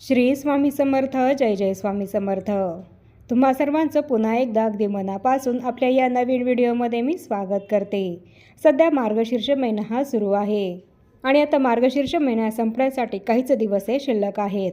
श्री स्वामी समर्थ जय जय स्वामी समर्थ. तुम्हा सर्वांचं पुन्हा एकदा अगदी मनापासून आपल्या या नवीन व्हिडिओमध्ये मी स्वागत करते. सध्या मार्गशीर्ष महिना हा सुरू आहे. आणि आता मार्गशीर्ष महिना संपण्यासाठी काहीच दिवस हे शिल्लक आहेत.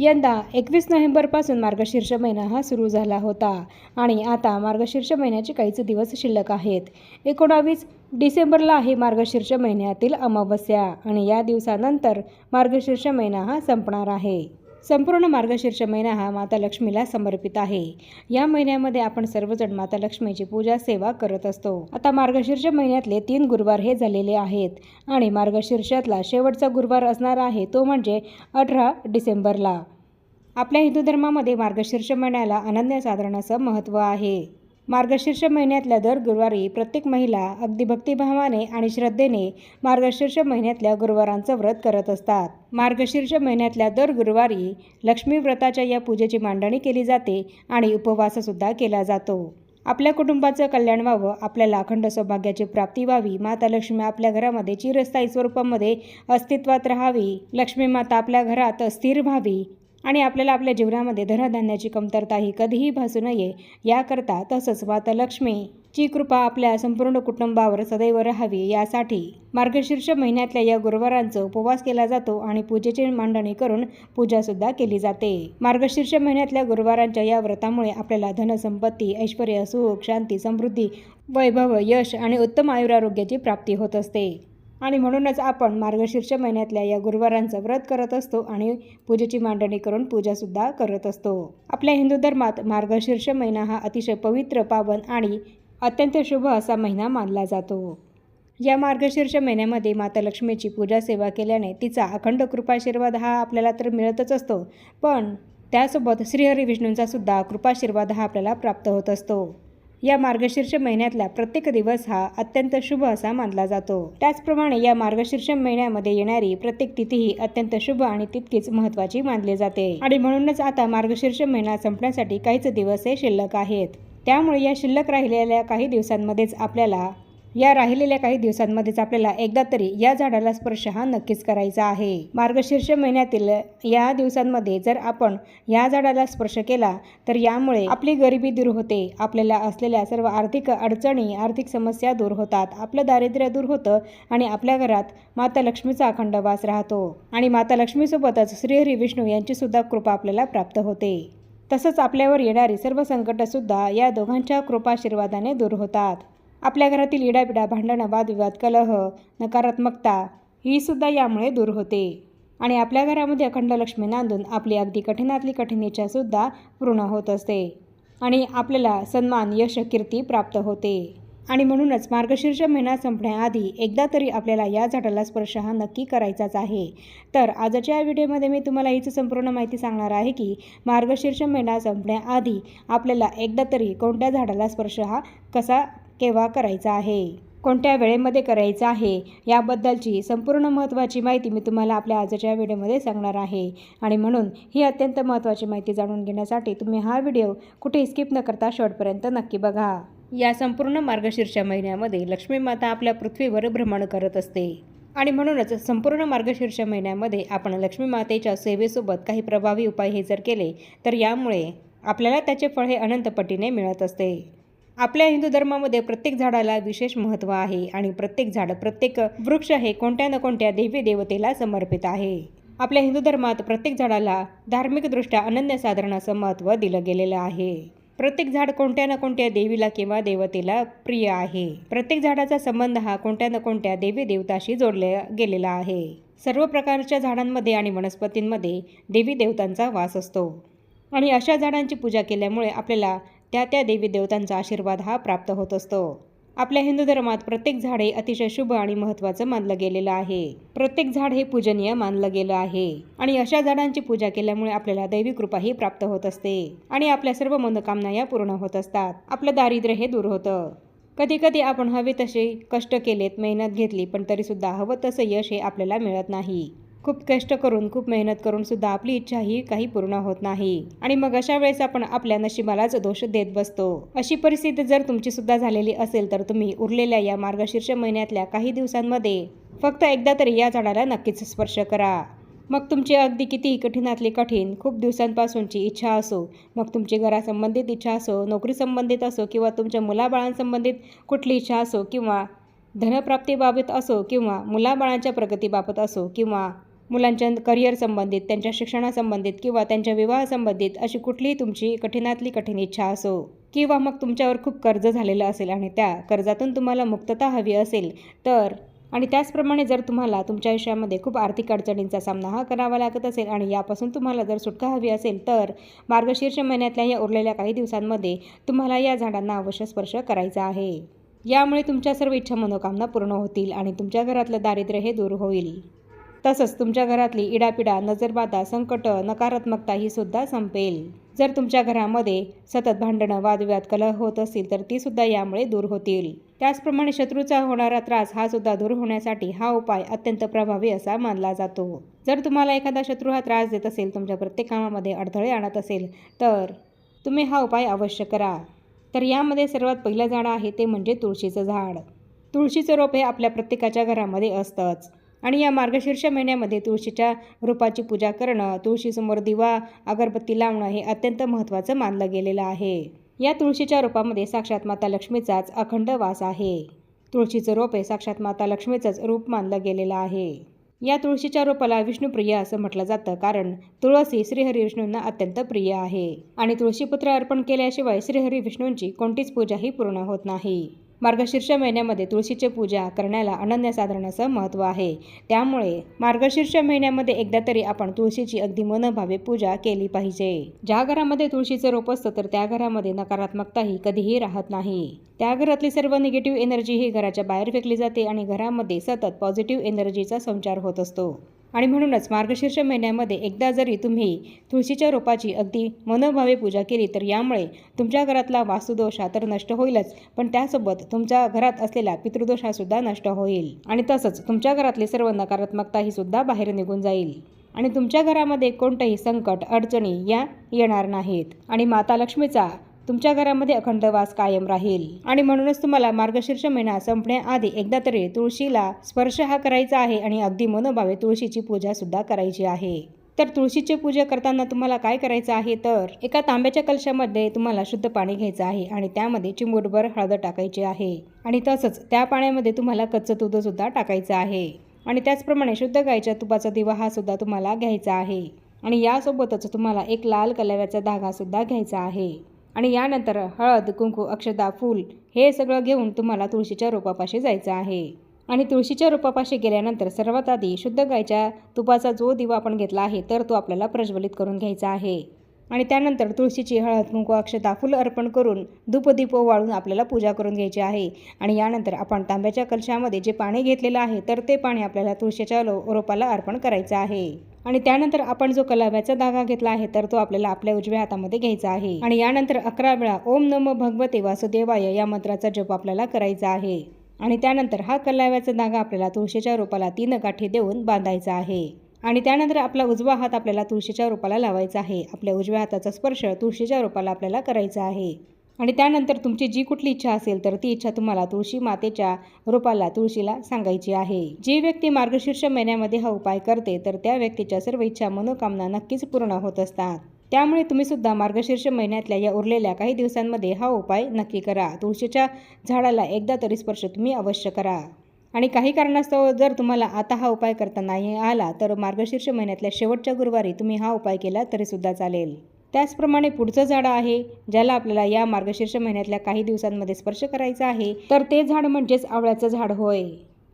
यंदा एकवीस नोव्हेंबरपासून मार्गशीर्ष महिना हा सुरू झाला होता आणि आता मार्गशीर्ष महिन्याचे काहीच दिवस शिल्लक आहेत. एकोणावीस डिसेंबरला आहे मार्गशीर्ष महिन्यातील अमावस्या आणि या दिवसानंतर मार्गशीर्ष महिना हा संपणार आहे. संपूर्ण मार्गशीर्ष महिना हा माता लक्ष्मीला समर्पित आहे. या महिन्यामध्ये आपण सर्वजण माता लक्ष्मीची पूजा सेवा करत असतो. आता मार्गशीर्ष महिन्यातले तीन गुरुवार हे झालेले आहेत आणि मार्गशीर्षातला शेवटचा गुरुवार असणार आहे तो म्हणजे अठरा डिसेंबरला. आपल्या हिंदू धर्मामध्ये मार्गशीर्ष महिन्याला अनन्यसाधारण असं महत्त्व आहे. मार्गशीर्ष महिन्यातल्या दर गुरुवारी प्रत्येक महिला अगदी भक्तिभावाने आणि श्रद्धेने मार्गशीर्ष महिन्यातल्या गुरुवारांचं व्रत करत असतात. मार्गशीर्ष महिन्यातल्या दर गुरुवारी लक्ष्मी व्रताच्या या पूजेची मांडणी केली जाते आणि उपवाससुद्धा केला जातो. आपल्या कुटुंबाचं कल्याण व्हावं आपल्याला अखंड सौभाग्याची प्राप्ती व्हावी माता लक्ष्मी आपल्या घरामध्ये चिरस्थायी स्वरूपामध्ये अस्तित्वात राहावी लक्ष्मी माता आपल्या घरात स्थिर व्हावी आणि आपल्याला आपल्या जीवनामध्ये धनधान्याची कमतरता ही कधीही भासू नये याकरता तसंच माता लक्ष्मीची कृपा आपल्या संपूर्ण कुटुंबावर सदैव राहावी यासाठी मार्गशीर्ष महिन्यातल्या या गुरुवारांचा उपवास केला जातो आणि पूजेची मांडणी करून पूजासुद्धा केली जाते. मार्गशीर्ष महिन्यातल्या गुरुवारांच्या या व्रतामुळे आपल्याला धनसंपत्ती ऐश्वर सुख शांती समृद्धी वैभव यश आणि उत्तम आयुरारोग्याची प्राप्ती होत असते. आणि म्हणूनच आपण मार्गशीर्ष महिन्यातल्या या गुरुवारांचं व्रत करत असतो आणि पूजेची मांडणी करून पूजासुद्धा करत असतो. आपल्या हिंदू धर्मात मार्गशीर्ष महिना हा अतिशय पवित्र पावन आणि अत्यंत शुभ असा महिना मानला जातो. या मार्गशीर्ष महिन्यामध्ये माता लक्ष्मीची पूजा सेवा केल्याने तिचा अखंड कृपाशीर्वाद हा आपल्याला तर मिळतच असतो. पण त्यासोबत श्रीहरी विष्णूंचा सुद्धा कृपाशीर्वाद हा आपल्याला प्राप्त होत असतो. या मार्गशीर्ष महिन्यातला प्रत्येक दिवस हा अत्यंत शुभ असा मानला जातो. त्याचप्रमाणे या मार्गशीर्ष महिन्यामध्ये येणारी प्रत्येक तिथी ही अत्यंत शुभ आणि तितकीच महत्त्वाची मानली जाते. आणि म्हणूनच आता मार्गशीर्ष महिना संपण्यासाठी काहीच दिवस हे शिल्लक आहेत. त्यामुळे या शिल्लक राहिलेल्या काही दिवसांमध्येच आपल्याला या राहिलेल्या काही दिवसांमध्येच आपल्याला एकदा तरी या झाडाला स्पर्श हा नक्कीच करायचा आहे. मार्गशीर्ष महिन्यातील या दिवसांमध्ये जर आपण या झाडाला स्पर्श केला तर यामुळे आपली गरिबी दूर होते. आपल्याला असलेल्या सर्व आर्थिक अडचणी आर्थिक समस्या दूर होतात. आपलं दारिद्र्य दूर होतं आणि आपल्या घरात माता लक्ष्मीचा अखंड वास राहतो. आणि माता लक्ष्मीसोबतच श्रीहरी विष्णू यांची सुद्धा कृपा आपल्याला प्राप्त होते. तसंच आपल्यावर येणारी सर्व संकटसुद्धा या दोघांच्या कृपाशीर्वादाने दूर होतात. आपल्या घरातील इडाबिडा भांडणं वादविवाद कलह नकारात्मकता ही सुद्धा यामुळे दूर होते. आणि आपल्या घरामध्ये अखंड लक्ष्मी नांदून आपली अगदी कठीणातली कठीण पूर्ण होत असते. आणि आपल्याला सन्मान यश कीर्ती प्राप्त होते. आणि म्हणूनच मार्गशीर्ष महिना संपण्याआधी एकदा तरी आपल्याला या झाडाला स्पर्श हा नक्की करायचाच आहे. तर आजच्या या व्हिडिओमध्ये मी तुम्हाला हीच संपूर्ण माहिती सांगणार आहे की मार्गशीर्ष महिना संपण्याआधी आपल्याला एकदा तरी कोणत्या झाडाला स्पर्श हा कसा केव्हा करायचा आहे? कोणत्या वेळेमध्ये करायचं आहे? याबद्दलची संपूर्ण महत्त्वाची माहिती मी तुम्हाला आपल्या आजच्या व्हिडिओमध्ये सांगणार आहे. आणि म्हणून ही अत्यंत महत्त्वाची माहिती जाणून घेण्यासाठी तुम्ही हा व्हिडिओ कुठे स्किप न करता शेवटपर्यंत नक्की बघा. या संपूर्ण मार्गशीर्ष महिन्यामध्ये लक्ष्मी माता आपल्या पृथ्वीवर भ्रमण करत असते. आणि म्हणूनच संपूर्ण मार्गशीर्ष महिन्यामध्ये आपण लक्ष्मी मातेच्या सेवेसोबत काही प्रभावी उपाय हे जर केले तर यामुळे आपल्याला त्याचे फळ हे अनंतपटीने मिळत असते. आपल्या हिंदू धर्मामध्ये प्रत्येक झाडाला विशेष महत्त्व आहे आणि प्रत्येक झाड प्रत्येक वृक्ष हे कोणत्या ना कोणत्या देवी देवतेला समर्पित आहे. आपल्या हिंदू धर्मात प्रत्येक झाडाला धार्मिकदृष्ट्या अनन्यसाधारण असं महत्त्व दिलं गेलेलं आहे. प्रत्येक झाड कोणत्या ना कोणत्या देवीला किंवा देवतेला प्रिय आहे. प्रत्येक झाडाचा संबंध हा कोणत्या ना कोणत्या देवी देवताशी जोडला गेलेला आहे. सर्व प्रकारच्या झाडांमध्ये आणि वनस्पतींमध्ये देवी देवतांचा वास असतो. आणि अशा झाडांची पूजा केल्यामुळे आपल्याला त्या त्या देवी देवतांचा आशीर्वाद हा प्राप्त होत असतो. आपल्या हिंदू धर्मात प्रत्येक झाड हे अतिशय शुभ आणि महत्त्वाचं मानलं गेलेलं आहे. प्रत्येक झाड हे पूजनीय मानलं गेलं आहे. आणि अशा झाडांची पूजा केल्यामुळे आपल्याला दैवी कृपाही प्राप्त होत असते. आणि आपल्या सर्व मनोकामना या पूर्ण होत असतात. आपलं दारिद्र्य हे दूर होतं. कधी कधी आपण हवे तसे कष्ट केलेत मेहनत घेतली पण तरीसुद्धा हवं तसं यश हे आपल्याला मिळत नाही. खूप कष्ट करून खूप मेहनत करून सुद्धा आपली इच्छा ही काही पूर्ण होत नाही. आणि मग अशा वेळेस आपण आपल्या नशिबालाच दोष देत बसतो. अशी परिस्थिती जर तुमची सुद्धा झालेली असेल तर तुम्ही उरलेल्या या मार्गशीर्ष महिन्यातल्या काही दिवसांमध्ये फक्त एकदा तरी या झाडाला नक्कीच स्पर्श करा. मग तुमची अगदी किती कठीणातली कठीण खूप दिवसांपासूनची इच्छा असो मग तुमची घरासंबंधित इच्छा असो नोकरी संबंधित असो किंवा तुमच्या मुलाबाळांसंबंधित कुठली इच्छा असो किंवा धनप्राप्तीबाबत असो किंवा मुलाबाळांच्या प्रगतीबाबत असो किंवा मुलांच्या करिअर संबंधित त्यांच्या शिक्षणासंबंधित किंवा त्यांच्या विवाहासंबंधित अशी कुठलीही तुमची कठीणातली कठीण इच्छा असो किंवा मग तुमच्यावर खूप कर्ज झालेलं असेल आणि त्या कर्जातून तुम्हाला मुक्तता हवी असेल तर आणि त्याचप्रमाणे जर तुम्हाला तुमच्या आयुष्यामध्ये खूप आर्थिक अडचणींचा सामना हा करावा लागत असेल आणि यापासून तुम्हाला जर सुटका हवी असेल तर मार्गशीर्ष महिन्यातल्या या उरलेल्या काही दिवसांमध्ये तुम्हाला या झाडांना अवश्य स्पर्श करायचा आहे. यामुळे तुमच्या सर्व इच्छा मनोकामना पूर्ण होतील आणि तुमच्या घरातलं दारिद्र्य हे दूर होईल. तसंच तुमच्या घरातली इडापिडा नजरबाधा संकट नकारात्मकता ही सुद्धा संपेल. जर तुमच्या घरामध्ये सतत भांडणं वादविवाद कलह होत असतील तर ती सुद्धा यामुळे दूर होतील. त्याचप्रमाणे शत्रूचा होणारा त्रास हा सुद्धा दूर होण्यासाठी हा उपाय अत्यंत प्रभावी असा मानला जातो. जर तुम्हाला एखादा शत्रू हा त्रास देत असेल तुमच्या प्रत्येक कामामध्ये अडथळे आणत असेल तर तुम्ही हा उपाय अवश्य करा. तर यामध्ये सर्वात पहिलं झाड आहे ते म्हणजे तुळशीचं झाड. तुळशीचं रोप हे आपल्या प्रत्येकाच्या घरामध्ये असतंच. आणि या मार्गशीर्ष महिन्यामध्ये तुळशीच्या रूपाची पूजा करणं तुळशीसमोर दिवा अगरबत्ती लावणं हे अत्यंत महत्त्वाचं मानलं गेलेलं आहे. या तुळशीच्या रूपामध्ये साक्षात माता लक्ष्मीचाच अखंड वास आहे. तुळशीचं रोप हे साक्षात माता लक्ष्मीचंच रूप मानलं गेलेलं आहे. या तुळशीच्या रोपाला विष्णुप्रिय असं म्हटलं जातं कारण तुळस ही श्रीहरी विष्णूंना अत्यंत प्रिय आहे. आणि तुळशीपत्र अर्पण केल्याशिवाय श्रीहरी विष्णूंची कोणतीच पूजाही पूर्ण होत नाही. मार्गशीर्ष महिन्यामध्ये तुळशीचे पूजा करण्याला अनन्यसाधारण असं महत्त्व आहे. त्यामुळे मार्गशीर्ष महिन्यामध्ये एकदा तरी आपण तुळशीची अगदी मनभावे पूजा केली पाहिजे. ज्या घरामध्ये तुळशीचं रोप असतं तर त्या घरामध्ये नकारात्मकताही कधीही राहत नाही. त्या घरातली सर्व निगेटिव्ह एनर्जी ही घराच्या बाहेर फेकली जाते आणि घरामध्ये सतत पॉझिटिव्ह एनर्जीचा संचार होत असतो. आणि म्हणूनच मार्गशीर्ष महिन्यामध्ये एकदा जरी तुम्ही तुळशीच्या रोपाची अगदी मनोभावे पूजा केली तर यामुळे तुमच्या घरातला वास्तुदोष हा तर नष्ट होईलच. पण त्यासोबत तुमच्या घरात असलेला पितृदोष हा सुद्धा नष्ट होईल. आणि तसंच तुमच्या घरातली सर्व नकारात्मकता ही सुद्धा बाहेर निघून जाईल. आणि तुमच्या घरामध्ये कोणतंही संकट अडचणी या येणार नाहीत. आणि माता लक्ष्मीचा तुमच्या घरामध्ये अखंड वास कायम राहील. आणि म्हणूनच तुम्हाला मार्गशीर्ष महिना संपण्याआधी एकदा तरी तुळशीला स्पर्श हा करायचा आहे आणि अगदी मनोभावे तुळशीची पूजा सुद्धा करायची आहे. तर तुळशीची पूजा करताना तुम्हाला काय करायचं आहे तर एका तांब्याच्या कलशामध्ये तुम्हाला शुद्ध पाणी घ्यायचं आहे आणि त्यामध्ये चिमूटभर हळद टाकायची आहे. आणि तसंच त्या पाण्यामध्ये तुम्हाला कच्चं दूध सुद्धा टाकायचं आहे. आणि त्याचप्रमाणे शुद्ध गायच्या तुपाचा दिवा हा सुद्धा तुम्हाला घ्यायचा आहे. आणि यासोबतच तुम्हाला एक लाल कलव्याचा धागा सुद्धा घ्यायचा आहे. आणि यानंतर हळद कुंकू अक्षदा फूल हे सगळं घेऊन तुम्हाला तुळशीच्या रोपापाशी जायचं आहे. आणि तुळशीच्या रोपापाशी गेल्यानंतर सर्वात आधी शुद्ध गायच्या तुपाचा जो दिवा आपण घेतला आहे तर तो आपल्याला प्रज्वलित करून घ्यायचा आहे. आणि त्यानंतर तुळशीची हळद कुंकू अक्षता फुलं अर्पण करून धूपदीप वाळून आपल्याला पूजा करून घ्यायची आहे. आणि यानंतर आपण तांब्याच्या कलशामध्ये जे पाणी घेतलेलं आहे तर ते पाणी आपल्याला तुळशीच्या लो रोपाला अर्पण करायचं आहे. आणि त्यानंतर आपण जो कलाव्याचा धागा घेतला आहे तर तो आपल्याला आपल्या उजव्या हातामध्ये घ्यायचा आहे. आणि यानंतर अकरा वेळा ओम नम भगवते वासुदेवाय या मंत्राचा जप आपल्याला करायचा आहे. आणि त्यानंतर हा कलाव्याचा धागा आपल्याला तुळशीच्या रोपाला तीन गाठी देऊन बांधायचा आहे. आणि त्यानंतर आपला उजवा हात आपल्याला तुळशीच्या रोपाला लावायचा आहे. आपल्या उजव्या हाताचा स्पर्श तुळशीच्या रोपाला आपल्याला करायचा आहे. आणि त्यानंतर तुमची जी कुठली इच्छा असेल तर ती इच्छा तुम्हाला तुळशी मातेच्या रूपाला तुळशीला सांगायची आहे. जी व्यक्ती मार्गशीर्ष महिन्यामध्ये हा उपाय करते तर त्या व्यक्तीच्या सर्व इच्छा मनोकामना नक्कीच पूर्ण होत असतात. त्यामुळे तुम्ही सुद्धा मार्गशीर्ष महिन्यातल्या या उरलेल्या काही दिवसांमध्ये हा उपाय नक्की करा. तुळशीच्या झाडाला एकदा तरी स्पर्श तुम्ही अवश्य करा. आणि काही कारणास्तव जर तुम्हाला आता हा उपाय करता नाही आला तर मार्गशीर्ष महिन्यातल्या शेवटच्या गुरुवारी तुम्ही हा उपाय केला तरीसुद्धा चालेल. त्याचप्रमाणे पुढचं झाड आहे ज्याला आपल्याला या मार्गशीर्ष महिन्यातल्या काही दिवसांमध्ये स्पर्श करायचा आहे तर ते झाड म्हणजेच आवळ्याचं झाड होय.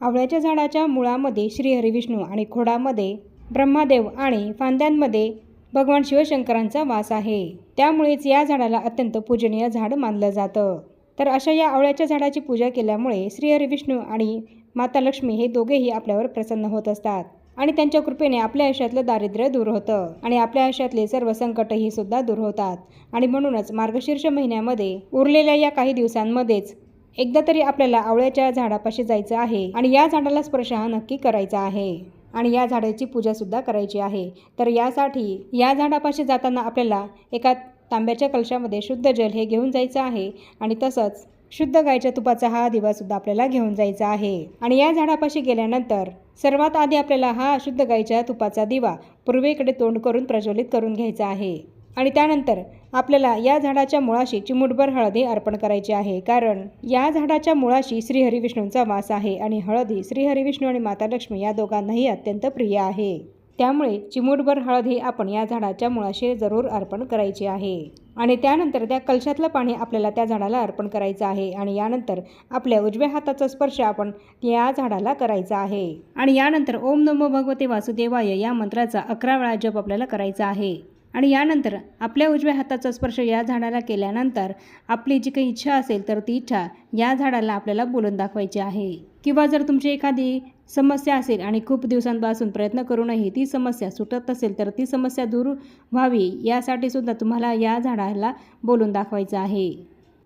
आवळ्याच्या झाडाच्या मुळामध्ये श्री हरिविष्णू आणि खोडामध्ये ब्रह्मादेव आणि फांद्यांमध्ये भगवान शिवशंकरांचा वास आहे. त्यामुळेच या झाडाला अत्यंत पूजनीय झाड मानलं जातं. तर अशा या आवळ्याच्या झाडाची पूजा केल्यामुळे श्री हरिविष्णू आणि माता लक्ष्मी हे दोघेही आपल्यावर प्रसन्न होत असतात. आणि त्यांच्या कृपेने आपल्या आयुष्यातलं दारिद्र्य दूर होतं. आणि आपल्या आयुष्यातले सर्व संकटही सुद्धा दूर होतात. आणि म्हणूनच मार्गशीर्ष महिन्यामध्ये उरलेल्या या काही दिवसांमध्येच एकदा तरी आपल्याला आवळ्याच्या झाडापाशी जायचं आहे. आणि या झाडाला स्पर्श हा नक्की करायचा आहे. आणि या झाडाची पूजासुद्धा करायची आहे. तर यासाठी या झाडापाशी जाताना आपल्याला एका तांब्याच्या कलशामध्ये शुद्ध जल हे घेऊन जायचं आहे. आणि तसंच शुद्ध गायच्या तुपाचा हा दिवासुद्धा आपल्याला घेऊन जायचा आहे. आणि या झाडापाशी गेल्यानंतर सर्वात आधी आपल्याला हा शुद्ध गायच्या तुपाचा दिवा पूर्वेकडे तोंड करून प्रज्वलित करून घ्यायचा आहे. आणि त्यानंतर आपल्याला या झाडाच्या मुळाशी चिमूटभर हळदी अर्पण करायची आहे. कारण या झाडाच्या मुळाशी श्रीहरी विष्णूंचा वास आहे आणि हळदी श्रीहरी विष्णू आणि माता लक्ष्मी या दोघांनाही अत्यंत प्रिय आहे. त्यामुळे चिमूटभर हळदी आपण या झाडाच्या मुळाशी जरूर अर्पण करायची आहे. आणि त्यानंतर त्या कलशातलं पाणी आपल्याला त्या झाडाला अर्पण करायचं आहे. आणि यानंतर आपल्या उजव्या हाताचा स्पर्श आपण या झाडाला करायचा आहे. आणि यानंतर ओम नमो भगवते वासुदेवाय या मंत्राचा अकरा वेळा जप आपल्याला करायचा आहे. आणि यानंतर आपल्या उजव्या हाताचा स्पर्श या झाडाला केल्यानंतर आपली जी काही इच्छा असेल तर ती इच्छा या झाडाला आपल्याला बोलून दाखवायची आहे. किंवा जर तुमची एखादी समस्या असेल आणि खूप दिवसांपासून प्रयत्न करूनही ती समस्या सुटत असेल तर ती समस्या दूर व्हावी यासाठी सुद्धा तुम्हाला या झाडाला बोलून दाखवायचं आहे.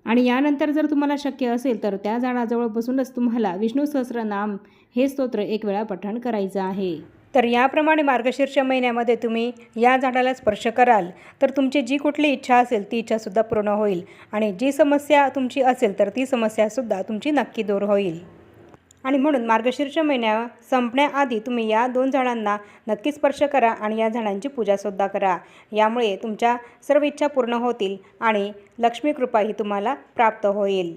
आणि यानंतर जर तुम्हाला शक्य असेल तर त्या झाडाजवळ बसूनच तुम्हाला विष्णू सहस्रनाम हे स्तोत्र एक वेळा पठण करायचं आहे. तर याप्रमाणे मार्गशीर्ष महिन्यामध्ये तुम्ही या झाडाला स्पर्श कराल. तर तुमची जी कुठली इच्छा असेल ती इच्छासुद्धा पूर्ण होईल. आणि जी समस्या तुमची असेल तर ती समस्यासुद्धा तुमची नक्की दूर होईल. आणि म्हणून मार्गशीर्ष महिन्या संपण्याआधी तुम्ही या दोन झाडांना नक्की स्पर्श करा आणि या झाडांची पूजासुद्धा करा. यामुळे तुमच्या सर्व इच्छा पूर्ण होतील आणि लक्ष्मी कृपाही तुम्हाला प्राप्त होईल.